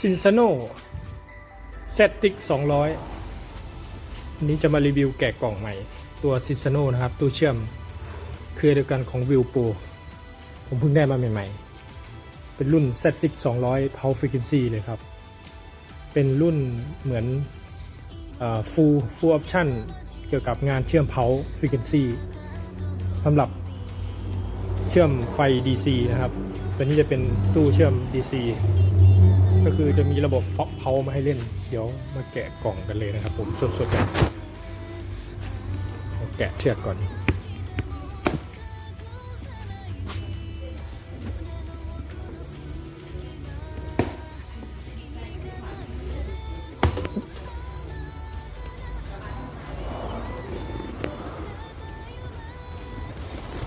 ซินซ a โนเซตติก200วันนี้จะมารีวิวแกะกล่องใหม่ ตัวซินซ a โนนะครับ ตู้เชื่อมเครือเดียวกันของวิวโปรผมเพิ่งได้มาใหม่ๆ เป็นรุ่น z t i c 200 Power Frequency เลยครับ เป็นรุ่นเหมือน full full option เกี่ยวกับงานเชื่อม Power Frequency สำหรับเชื่อมไฟ DC นะครับ ตัวนี้จะเป็นตู้เชื่อม DC ก็คือจะมีระบบเพาะเพามาให้เล่น เดี๋ยวมาแกะกล่องกันเลยนะครับผมสดๆกันแกะเชือกก่อน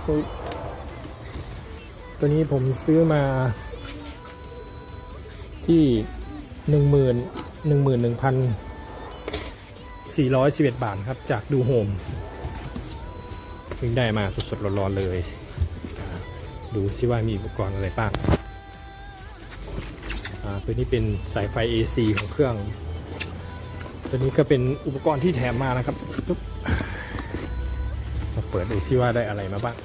อุ๊ยตัวนี้ผมซื้อมา ที่หนึ่งหมื่นหนึ่งหมื่นหนึ่งพันสี่ร้อยสิบเอ็ดบาทครับ จากดูโฮมเพิ่งได้มาสดๆร้อนๆเลย ดูซิว่ามีอุปกรณ์อะไรบ้างอ่าตัวนี้เป็นสายไฟ AC ของเครื่อง ตัวนี้ก็เป็นอุปกรณ์ที่แถมมานะครับตุ๊บมาเปิดดูซิว่าได้อะไรมาบ้าง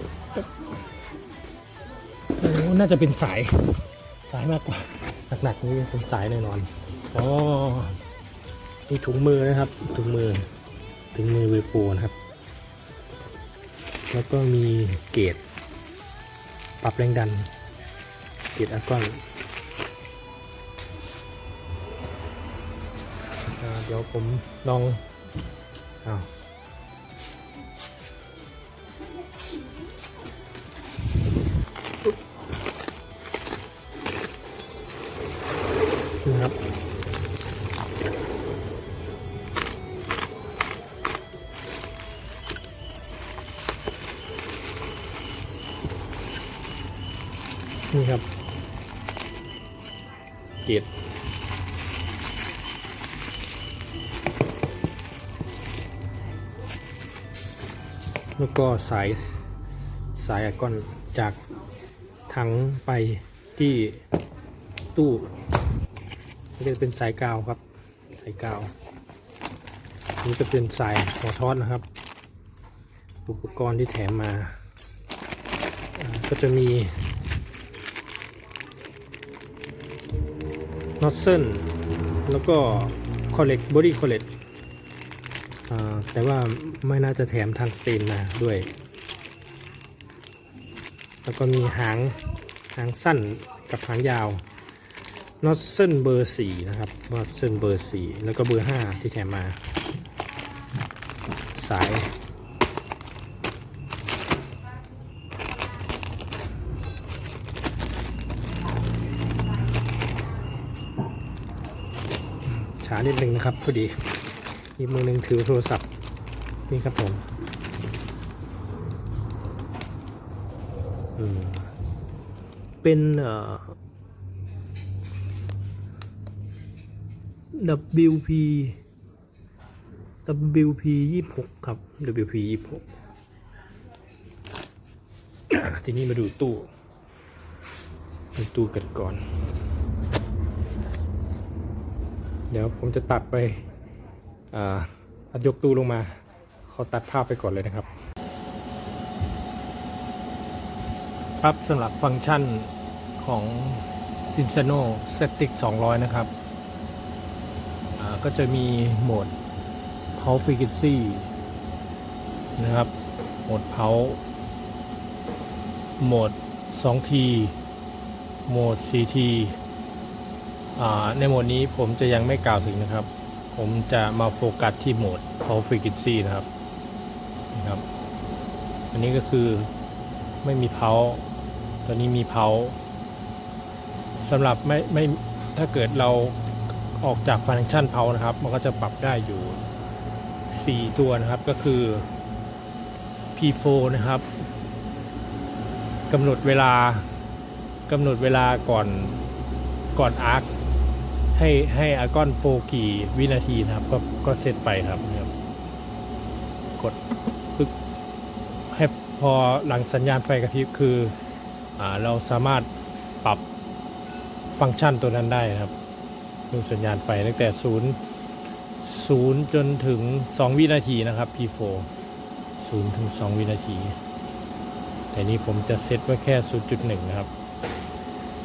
โอ้น่าจะเป็นสายสายมากกว่า หนักๆนี่เป็นสายแน่นอนอ๋อมีถุงมือนะครับ ถุงมือถุงมือเวโปนะครับ แล้วก็มีเกจปรับแรงดัน เกจอะกอนอ่าเดี๋ยวผมลองอ้าว เกตแล้วก็สายสายอะก้อนจากถังไปที่ตู้นี่จะเป็นสายกาวครับ สายกาว นี่จะเป็นสายหัวทอดนะครับ อุปกรณ์ที่แถมมา ก็จะมี น็อตเซิลแล้วก็คอลเลกบอดี้คอลเลกแต่ว่าไม่น่าจะแถมทางสเตนมาด้วย แล้วก็มีหางหางสั้นกับหางยาวน็อตเส้นเบอร์สี่นะครับน็อตเส้นเบอร์สี่แล้วก็เบอร์ห้าที่แถมมา สาย นิดนึงนะครับพอดีอีกมือหนึ่งถือโทรศัพท์นี่ครับผมเป็นเอ่อ WP WP ยี่หกครับ WP ยี่หกทีนี้มาดูตู้ ดูตู้กันก่อน เดี๋ยวผมจะตัดไปอัดยกตู้ลงมา ขอตัดภาพไปก่อนเลยนะครับ ครับสำหรับฟังก์ชันของ c i n s a n o s e t i c 200 นะครับ ก็จะมีโหมด Power Frequency นะครับ โหมด Power โหมด 2T โหมด 4T ในโหมดนี้ผมจะยังไม่กล่าวถึงนะครับ ผมจะมาโฟกัสที่โหมด Power Frequency นะครับนะครับ อันนี้ก็คือไม่มี Power ตัวนี้มี Power สำหรับไม่ไม่ถ้าเกิดเราออกจากฟังก์ชันเพานะครับ มันก็จะปรับได้อยู่ 4 ตัวนะครับก็คือ P4 นะครับกำหนดเวลากำหนดเวลาก่อนก่อนอาร์ค ให้ให้อากอนโฟกี่วินาทีนะครับ ก็ก็เซตไปครับนะครับ กดปึ๊บให้พอหลังสัญญาณไฟกระพริบคืออเราสามารถปรับฟังก์ชันตัวนั้นได้นะครับดูสัญญาณไฟตั้งแต่ศูนย์ศูนย์จนถึง 2 วินาทีนะครับ P4 ศูนย์ถึง 2 วินาที แต่นี้ผมจะเซตไว้แค่ 0.1 นะครับ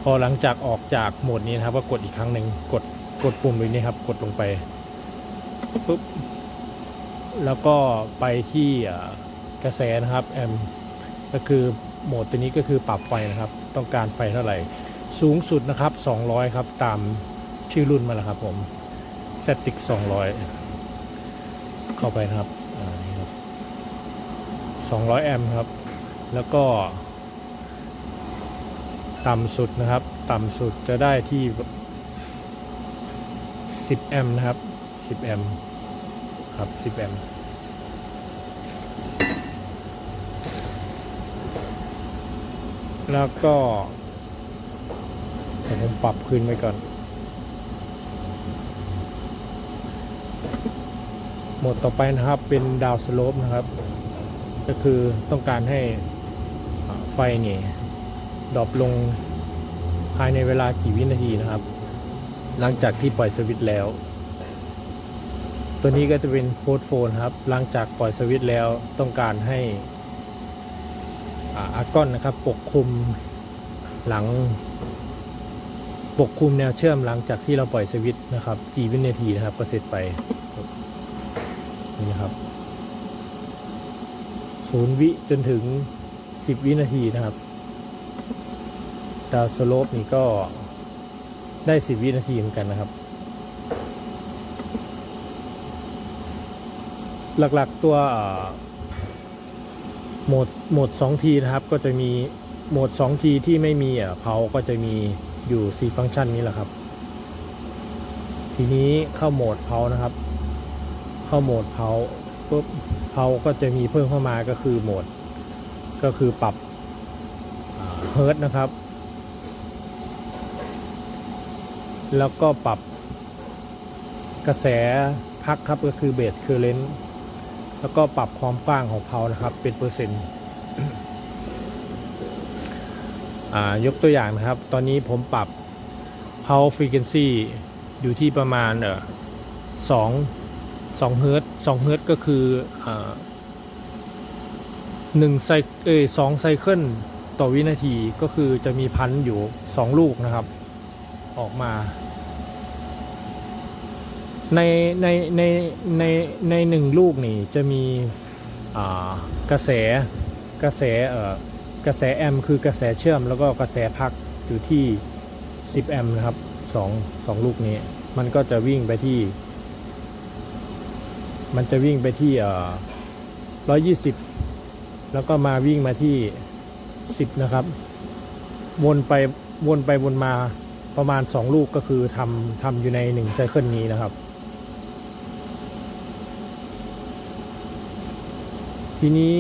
พอหลังจากออกจากโหมดนี้นะครับ ก็กดอีกครั้งหนึ่งกดกดปุ่มตรงนี้ครับ กดลงไปปุ๊บแล้วก็ไปที่กระแสนะครับแอมก็คือโหมดตัวนี้ก็คือปรับไฟนะครับ ต้องการไฟเท่าไหร่ สูงสุดนะครับ 200 ครับ ตามชื่อรุ่นมาแล้วครับผมเซติก200 เข้าไปนะครับอ่านี่ครับ200 แอมป์ครับ แล้วก็ ต่ำสุดนะครับ ต่ำสุดจะได้ที่ 10 แอมป์นะครับ 10 แอมป์ครับ 10 แอมป์แล้วก็ผมปรับขึ้นไว้ก่อนโหมดต่อไปนะครับเป็นดาวสโลปนะครับ ก็คือต้องการให้ไฟนี่ ดรอปลงภายในเวลากี่วินาทีนะครับ หลังจากที่ปล่อยสวิตช์แล้ว ตัวนี้ก็จะเป็นโค้ดโฟนครับ หลังจากปล่อยสวิตช์แล้วต้องการให้อาร์กอนนะครับ ปกคลุมหลัง ปกคลุมแนวเชื่อมหลังจากที่เราปล่อยสวิตช์นะครับ กี่วินาทีนะครับก็เสร็จไปนี่นะครับศูนย์วิจนถึงสิบวินาทีนะครับ ดาวสโลปนี่ก็ได้สิบวินาทีเหมือนกันนะครับ หลักๆตัวโหมดโหมด2ทีนะครับ ก็จะมีโหมด2ทีที่ไม่มีเอ่อเพาก็จะมีอยู่ 4 ฟังก์ชันนี้แหละครับ ทีนี้เข้าโหมดเพานะครับ เข้าโหมดเพาปุ๊บเพาก็จะมีเพิ่มเข้ามาก็คือโหมด ก็คือปรับเฮิร์ตนะครับ แล้วก็ปรับกระแสพักครับก็คือเบสเคอร์เรนต์แล้วก็ปรับความกว้างของเพานะครับ เป็นเปอร์เซ็นต์อ่ายกตัวอย่างนะครับ ตอนนี้ผมปรับ power frequency อยู่ที่ประมาณเออสองสองเฮิร์ตสองเฮิร์ตก็คือหนึ่งไซเอสองไซเคิลต่อวินาทีก็คือจะมีพันอยู่สองลูกนะครับ ออกมา ในในในในในหนึ่งลูกนี่จะมีกระแสกระแสเอ่อกระแสแอมคือกระแสเชื่อมแล้วก็กระแสพักอยู่ที่ 10 แอมนะครับสองสองลูกนี้ มันก็จะวิ่งไปที่ มันจะวิ่งไปที่เอ่อร้อยยี่สิบแล้วก็มาวิ่งมาที่ 10 นะครับ วนไปวนไปวนมา ประมาณ 2 ลูกก็คือทำทำอยู่ใน1ไซเคิลนี้นะครับ ทีนี้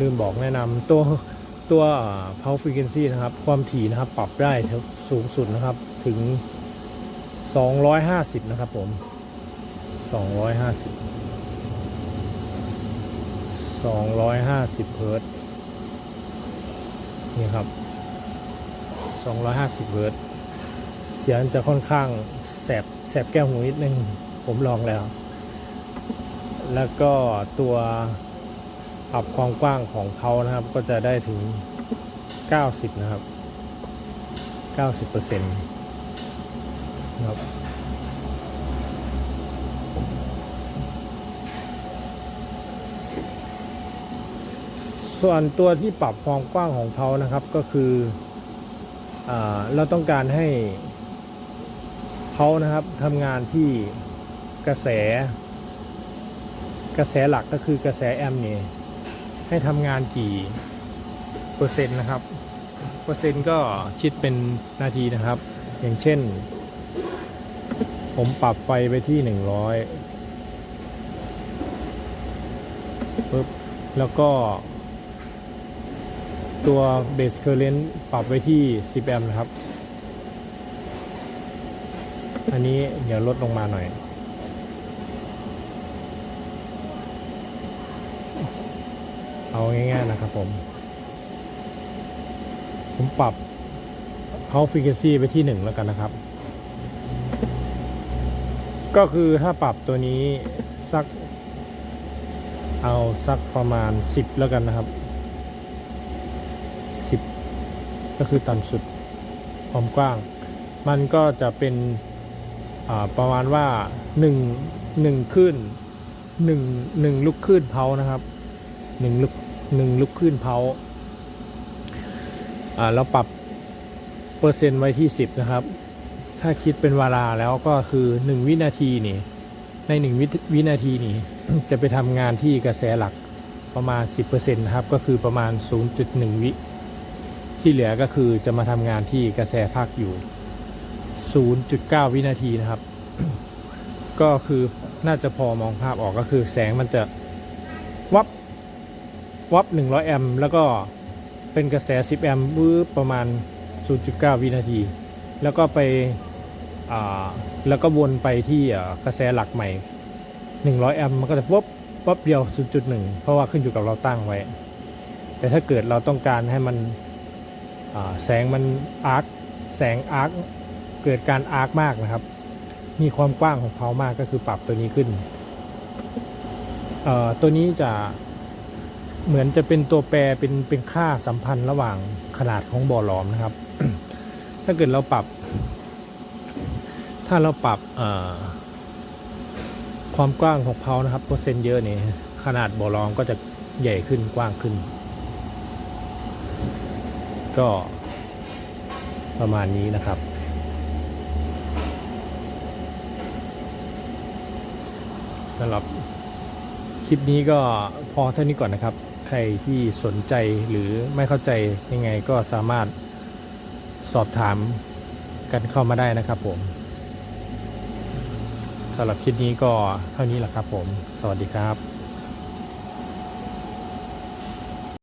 ลืมบอกแนะนำตัวตัวเอ่อ power frequency นะครับ ความถี่นะครับปรับได้สูงสุดนะครับถึง 250 นะครับผม 250 250เฮิร์ตซ์นี่ครับ 250เฮิร์ตซ์ สียงจะค่อนข้างแสบแสบแก้วหูนิดนึง ผมลองแล้ว แล้วก็ตัวปรับความกว้างของเพานะครับ ก็จะได้ถึง 90 นะครับ 90เปอร์เซ็นต์ครับส่วนตัวที่ปรับความกว้างของเพานะครับก็คืออเราต้องการให้ เขานะครับทำงานที่กระแส กระแสหลักก็คือกระแสแอมป์นี่ให้ทำงานกี่เปอร์เซ็นต์นะครับ เปอร์เซ็นต์ก็คิดเป็นนาทีนะครับ อย่างเช่น ผมปรับไฟไปที่ 100ปึ๊บแล้วก็ ตัวเบสเคอร์เรนต์ปรับไว้ที่ 10 แอมป์นะครับ อันนี้เดี๋ยวลดลงมาหน่อย เอาง่ายๆนะครับผม ผมปรับ power frequency ไปที่1แล้วกันนะครับ ก็คือถ้าปรับตัวนี้สัก เอาสักประมาณ10แล้วกันนะครับ10ก็คือต่ำสุดความกว้าง มันก็จะเป็น ประมาณว่า1 1ขึ้น1 1ลูกขึ้นเผานะครับ1ลูก1ลูกขึ้นเผาอ่าเราปรับเปอร์เซ็นต์ไว้ที่ 10 นะครับ ถ้าคิดเป็นเวลาแล้วก็คือ 1 วินาทีนี่ ใน 1 วิวินาทีนี่ จะไปทำงานที่กระแสหลักประมาณ 10%นะครับ ก็คือประมาณ 0.1 วิ ที่เหลือก็คือจะมาทำงานที่กระแสภาคอยู่ 0.9 วินาทีนะครับ ก็คือน่าจะพอมองภาพออกก็คือแสงมันจะวับวับ 100 แอมป์แล้วก็เป็นกระแส 10 แอมป์ประมาณ 0.9 วินาที แล้วก็ไปแล้วก็วนไปที่กระแสหลักใหม่ 100 แอมป์มันก็จะวับวับเดียว 0.1 เพราะว่าขึ้นอยู่กับเราตั้งไว้ แต่ถ้าเกิดเราต้องการให้มันแสงมันอาร์คแสงอาร์ค เกิดการอาร์คมากนะครับ มีความกว้างของเพามากก็คือปรับตัวนี้ขึ้นเอ่อตัวนี้จะเหมือนจะเป็นตัวแปรเป็นเป็นค่าสัมพันธ์ระหว่างขนาดของบ่อหลอมนะครับ ถ้าเกิดเราปรับ ถ้าเราปรับความกว้างของเพานะครับเปอร์เซ็นต์เยอะนี่ขนาดบ่อหลอมก็จะใหญ่ขึ้นกว้างขึ้น ก็ประมาณนี้นะครับ สำหรับคลิปนี้ก็พอเท่านี้ก่อนนะครับ ใครที่สนใจหรือไม่เข้าใจยังไงก็สามารถสอบถามกันเข้ามาได้นะครับผมสำหรับคลิปนี้ก็เท่านี้แหละครับผม สวัสดีครับ